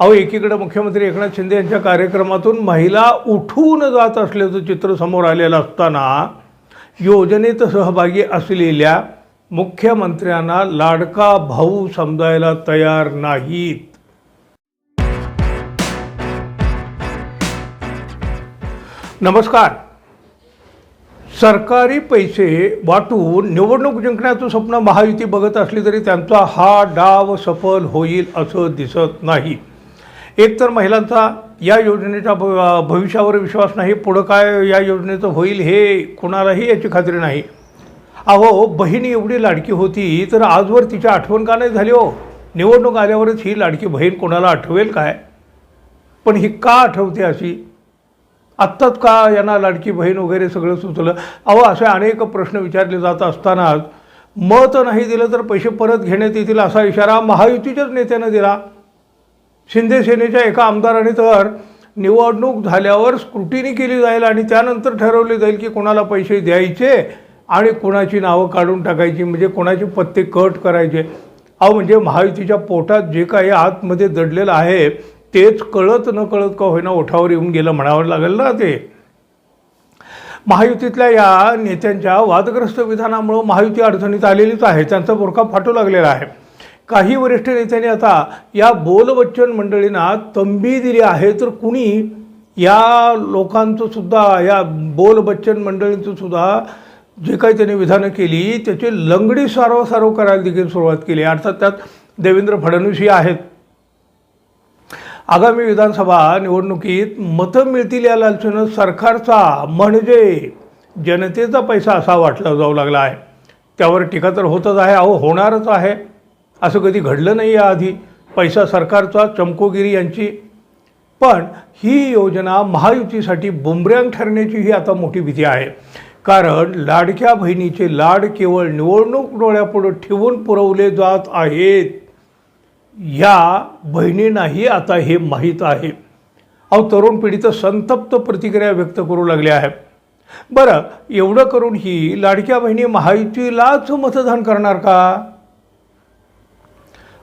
अहो एकीकडे मुख्यमंत्री एकनाथ शिंदे यांच्या कार्यक्रमातून महिला उठून जात असल्याचं चित्र समोर आलेलं असताना योजनेत सहभागी असलेल्या मुख्यमंत्र्यांना लाडका भाऊ समजायला तयार नाहीत. नमस्कार. सरकारी पैसे वाटून निवडणूक जिंकण्याचं स्वप्न महायुती बघत असली तरी त्यांचा हा डाव सफल होईल असं दिसत नाही. एकतर महिलांचा या योजनेच्या भ- भविष्यावर विश्वास नाही पुढं काय या योजनेचं होईल हे कुणालाही याची खात्री नाही. अहो बहीण एवढी लाडकी होती तर आजवर तिची आठवण का नाही झाली हो? निवडणूक आल्यावरच ही लाडकी बहीण कोणाला आठवेल काय? पण ही का आठवते अशी? आत्ताच का यांना लाडकी बहीण वगैरे सगळं सुचलं? अहो असे अनेक प्रश्न विचारले जात असतानाच मत नाही दिलं तर पैसे परत घेण्यात येतील असा इशारा महायुतीच्याच नेत्यानं दिला. शिंदे सेनेच्या एका आमदाराने तर निवडणूक झाल्यावर स्क्रुटिनी केली जाईल आणि त्यानंतर ठरवले जाईल की कोणाला पैसे द्यायचे आणि कोणाची नावं काढून टाकायची म्हणजे कोणाचे पत्ते कट करायचे. अहो म्हणजे महायुतीच्या पोटात जे काही आतमध्ये दडलेलं आहे तेच कळत न कळत का होईना ओठावर येऊन गेलं म्हणावं लागेल ना ते? महायुतीतल्या या नेत्यांच्या वादग्रस्त विधानामुळं महायुती अडचणीत आलेलीच आहे त्यांचा बुरखा फाटू लागलेला आहे. काही वरिष्ठ नेत्यांनी आता या बोलबच्चन मंडळींना तंबी दिली आहे. तर कुणी या लोकांचं सुद्धा या बोलबच्चन मंडळींचं सुद्धा जे काही त्यांनी विधानं केली त्याची लंगडी सारव करायला देखील सुरुवात केली. अर्थात त्यात देवेंद्र फडणवीसही आहेत. आगामी विधानसभा निवडणुकीत मतं मिळतील या लालसेनं सरकारचा म्हणजे जनतेचा पैसा असा वाटला जाऊ लागला आहे. त्यावर टीका तर होतच आहे. अहो होणारच आहे. असं कधी घडलं नाही याआधी. पैसा सरकारचा चमकोगिरी यांची. पण ही योजना महायुतीसाठी बुमऱ्यांग ठरण्याची ही आता मोठी भीती आहे. कारण लाडक्या बहिणीचे लाड केवळ निवडणूक डोळ्यापुढं ठेवून पुरवले जात आहेत. या बहिणींनाही आता हे माहीत आहे. अहो तरुण पिढी तर संतप्त प्रतिक्रिया व्यक्त करू लागली आहे बरं एवढं करून ही लाडक्या बहिणी महायुतीलाच मतदान करणार का?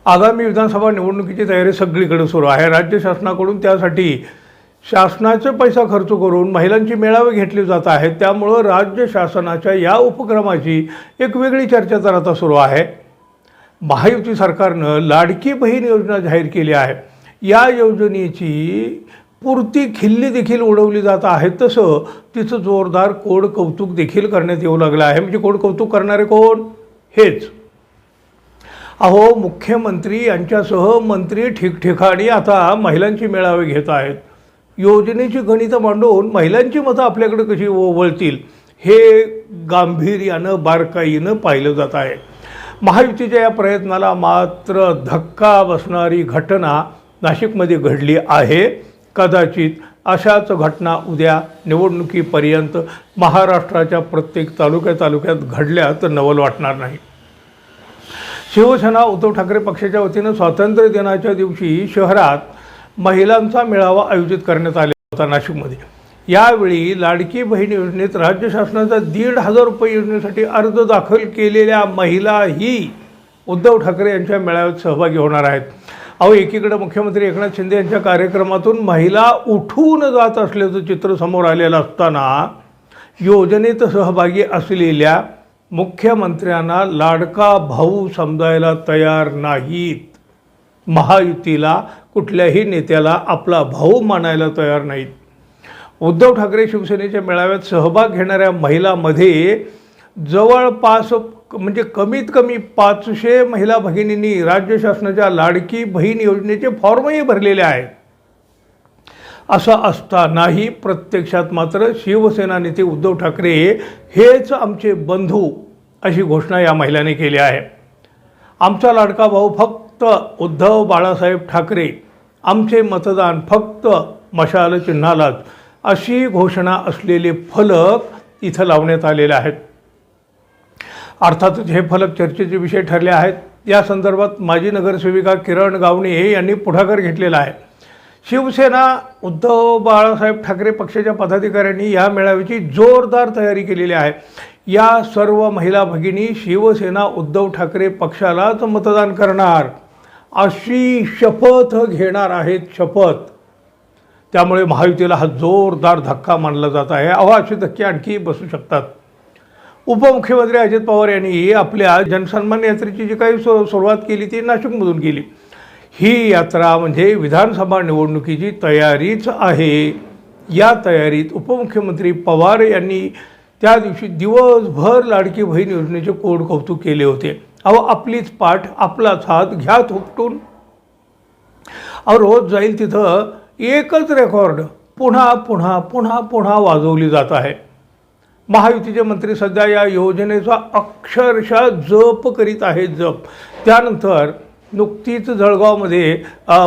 आगामी विधानसभा निवडणुकीची तयारी सगळीकडे सुरू आहे. राज्य शासनाकडून त्यासाठी शासनाचे पैसा खर्च करून महिलांची मेळावे घेतले जात आहेत. त्यामुळं राज्य शासनाच्या या उपक्रमाची एक वेगळी चर्चा तर आता सुरू आहे. महायुती सरकारनं लाडकी बहीण योजना जाहीर केली आहे. या योजनेची पुरती खिल्ली देखील उडवली जात आहे. तसं तिचं जोरदार कोड कौतुक देखील करण्यात येऊ लागलं आहे. म्हणजे कोड कौतुक करणारे कोण? हेच. अहो मुख्यमंत्री यांच्यासह मंत्री ठिकठिकाणी आता महिलांची मेळावे घेत आहेत. योजनेची गणितं मांडून महिलांची मतं आपल्याकडे कशी ओवळतील हे गांभीर्यानं बारकाईनं पाहिलं जात आहे. महायुतीच्या या प्रयत्नाला मात्र धक्का बसणारी घटना नाशिकमध्ये घडली आहे. कदाचित अशाच घटना उद्या निवडणुकीपर्यंत महाराष्ट्राच्या प्रत्येक तालुक्या तालुक्यात घडल्या तर नवल वाटणार नाही. शिवसेना उद्धव ठाकरे पक्षाच्या वतीनं स्वातंत्र्य दिनाच्या दिवशी शहरात महिलांचा मेळावा आयोजित करण्यात आला होता नाशिकमध्ये. यावेळी लाडकी बहीण योजनेत राज्य शासनाचा दीड हजार रुपये योजनेसाठी अर्ज दाखल केलेल्या महिलाही उद्धव ठाकरे यांच्या मेळाव्यात सहभागी होणार आहेत. अहो एकीकडे मुख्यमंत्री एकनाथ शिंदे यांच्या कार्यक्रमातून महिला उठून जात असल्याचं चित्र समोर आलेलं असताना योजनेत सहभागी असलेल्या मुख्यमंत्र्यांना लाडका भाऊ समजायला तयार नाहीत. महायुतीला कुठल्याही नेत्याला आपला भाऊ मानायला तयार नाहीत. उद्धव ठाकरे शिवसेनेच्या मेळाव्यात सहभाग घेणाऱ्या महिलामध्ये जवळपास म्हणजे कमीत कमी पाचशे महिला भगिनींनी राज्य शासनाच्या लाडकी बहीण योजनेचे फॉर्मही भरलेले आहेत. असं असतानाही प्रत्यक्षात मात्र शिवसेना नेते उद्धव ठाकरे हेच आमचे बंधू अशी घोषणा या महिलांनी केली आहे. आमचा लाडका भाऊ फक्त उद्धव बाळासाहेब ठाकरे आमचे मतदान फक्त मशाल चिन्हालाच अशी घोषणा असलेले फलक इथं लावण्यात आलेले आहेत. अर्थातच हे फलक चर्चेचे विषय ठरले आहेत. या संदर्भात माजी नगरसेविका किरण गावणे यांनी पुढाकार घेतलेला आहे. शिवसेना उद्धव बाळासाहेब ठाकरे पक्षाच्या पदाधिकाऱ्यांनी या मेळाव्याची जोरदार तयारी केलेली आहे. या सर्व महिला भगिनी शिवसेना उद्धव ठाकरे पक्षालाच मतदान करणार. अशी शपथ घेणार आहेत शपथ. त्यामुळे महायुतीला हा जोरदार धक्का मानला जात आहे. अहो असे धक्के आणखी बसू शकतात. उपमुख्यमंत्री अजित पवार यांनी आपल्या जनसन्मान यात्रेची जी काही सु सुरुवात केली ती नाशिकमधून केली. ही यात्रा म्हणजे विधानसभा निवडणुकीची तयारीच आहे. या तयारीत उपमुख्यमंत्री पवार यांनी त्या दिवशी दिवसभर लाडकी बहीण योजनेचे कोड कौतुक केले होते. अहो आपलीच पाठ आपलाच हात घ्या थोपटून. अहो रोज जाईल तिथं एकच रेकॉर्ड. पुन्हा पुन्हा पुन्हा पुन्हा वाजवली जात आहे. महायुतीचे मंत्री सध्या या योजनेचा अक्षरशः जप करीत आहेत जप. त्यानंतर नुकतीच जळगावमध्ये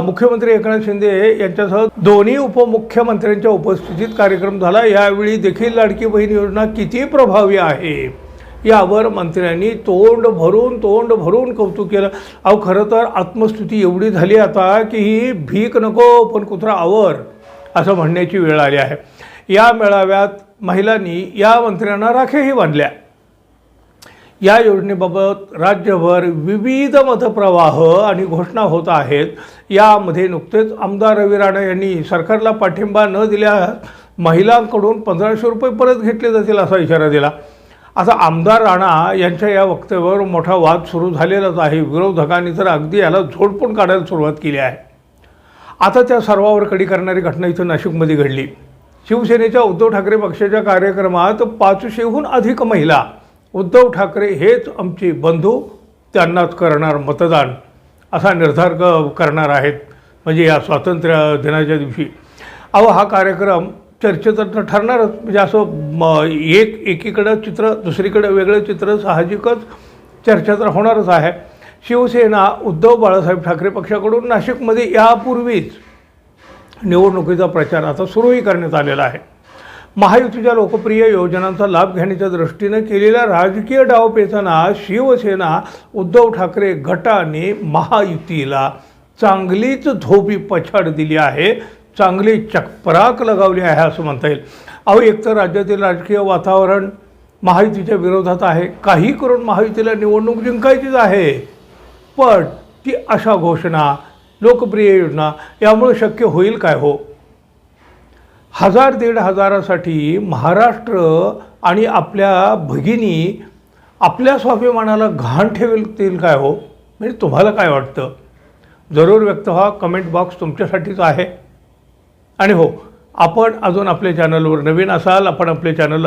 मुख्यमंत्री एकनाथ शिंदे यांच्यासह दोन्ही उपमुख्यमंत्र्यांच्या उपस्थितीत कार्यक्रम झाला. यावेळी देखील लाडकी बहीण योजना किती प्रभावी आहे? यावर मंत्र्यांनी तोंड भरून तोंड भरून कौतुक केलं. अहो खरं तर आत्मस्तुती एवढी झाली आता की ही भीक नको पण कुत्रा आवर असं म्हणण्याची वेळ आली आहे. या मेळाव्यात महिलांनी या मंत्र्यांना राखेही बांधल्या. या योजनेबाबत राज्यभर विविध मतप्रवाह आणि घोषणा होत आहेत. यामध्ये नुकतेच आमदार रवी राणा यांनी सरकारला पाठिंबा न दिल्या महिलांकडून पंधराशे रुपये परत घेतले जातील असा इशारा दिला. आता आमदार राणा यांच्या या वक्तव्यावर मोठा वाद सुरू झालेलाच आहे. विरोधकांनी तर अगदी याला झोडपून काढायला सुरुवात केली आहे. आता त्या सर्वावर कडी करणारी घटना इथं नाशिकमध्ये घडली. शिवसेनेच्या उद्धव ठाकरे पक्षाच्या कार्यक्रमात पाचशेहून अधिक महिला उद्धव ठाकरे हेच आमचे बंधू त्यांनाच करणार मतदान असा निर्धार क- करणार आहेत म्हणजे या स्वातंत्र्य दिनाच्या दिवशी. अहो हा कार्यक्रम चर्चेत तर ठरणारच म्हणजे असं म एक एकीकडं चित्र दुसरीकडं वेगळं चित्र साहजिकच चर्चा तर होणारच आहे. शिवसेना उद्धव बाळासाहेब ठाकरे पक्षाकडून नाशिकमध्ये यापूर्वीच निवडणुकीचा प्रचार आता सुरूही करण्यात आलेला आहे. महायुतीच्या लोकप्रिय योजनांचा लाभ घेण्याच्या दृष्टीनं केलेल्या राजकीय डावपेचांना शिवसेना उद्धव ठाकरे गटाने महायुतीला चांगलीच धोबी पछाड दिली आहे. चांगली चकपराक लगावली आहे असं म्हणता येईल. अहो एकतर राज्यातील राजकीय वातावरण महायुतीच्या विरोधात आहे. काही करून महायुतीला निवडणूक जिंकायचीच आहे. पण ती अशा घोषणा लोकप्रिय योजना यामुळे शक्य होईल काय हो? हजार दीड हजारासाठी महाराष्ट्र आणि आपल्या भगिनी आपल्या स्वाभिमानाला घाण ठेवतील काय हो? म्हणजे तुम्हाला काय वाटतं? जरूर व्यक्त व्हा. कमेंट बॉक्स तुमच्यासाठीच आहे. आणि हो आपण अजून आपल्या चॅनलवर नवीन असाल आपण आपल्या चॅनलला